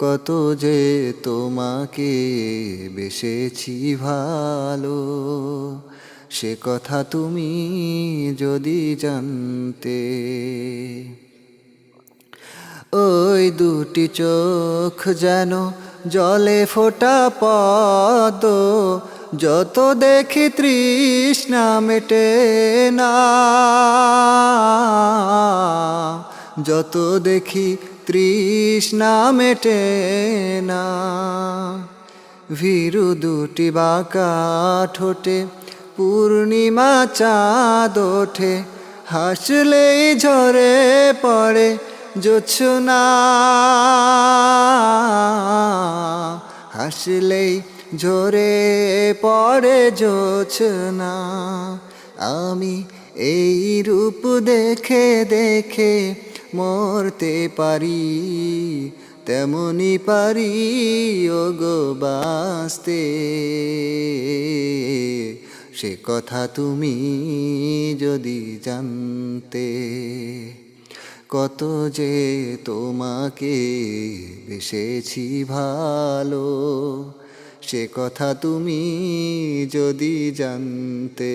কত যে তোমাকে বেসেছি ভালো, সে কথা তুমি যদি জানতে। ওই দুটি চোখ যেন জলে ফোটা পদ, যত দেখি তৃষ্ণা মেটে না। যত দেখি তৃষ্ণা মেটে না ভীরু দুটি বাঁকা ঠোঁটে, পূর্ণিমা চাঁদ ওঠে। হাসলেই ঝরে পড়ে জোছনা। হাসলেই ঝরে পড়ে জোছনা। আমি এই রূপ দেখে দেখে মরতে পারি, তেমনি পারি ও গো বাঁচতে। সে কথা তুমি যদি জানতে, কত যে তোমাকে বেসেছি ভালো, সে কথা তুমি যদি জানতে।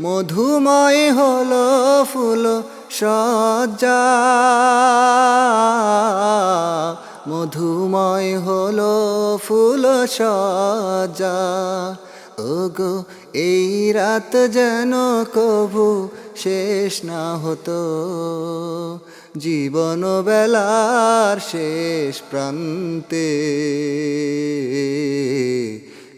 মধুময় হলো ফুল সজ্জা। মধুময় হলো ফুল সজ্জা। ওগো, এই রাত যেন কভু শেষ না হতো। জীবন বেলার শেষ প্রান্তে